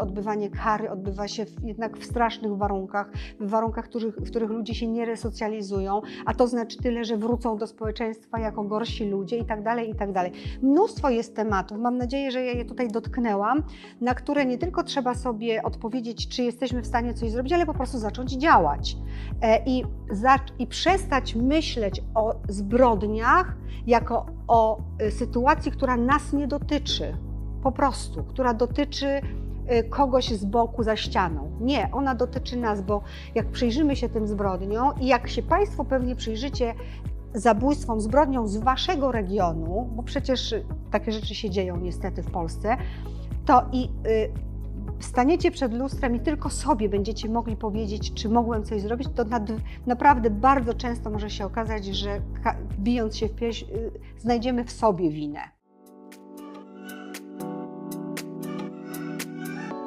Odbywanie kary odbywa się w, jednak w strasznych warunkach, w warunkach, których, w których ludzie się nie resocjalizują, a to znaczy tyle, że wrócą do społeczeństwa jako gorsi ludzie i tak dalej, i tak dalej. Mnóstwo jest tematów, mam nadzieję, że ja je tutaj dotknęłam, na które nie tylko trzeba sobie odpowiedzieć, czy jesteśmy w stanie coś zrobić, ale po prostu zacząć działać E, i, i przestać myśleć o zbrodniach jako o y, sytuacji, która nas nie dotyczy. Po prostu, która dotyczy kogoś z boku za ścianą. Nie, ona dotyczy nas, bo jak przyjrzymy się tym zbrodniom i jak się Państwo pewnie przyjrzycie zabójstwom, zbrodniom z Waszego regionu, bo przecież y, takie rzeczy się dzieją niestety w Polsce, to i y, staniecie przed lustrem i tylko sobie będziecie mogli powiedzieć, czy mogłem coś zrobić, to nad, naprawdę bardzo często może się okazać, że bijąc się w pierś, y, znajdziemy w sobie winę.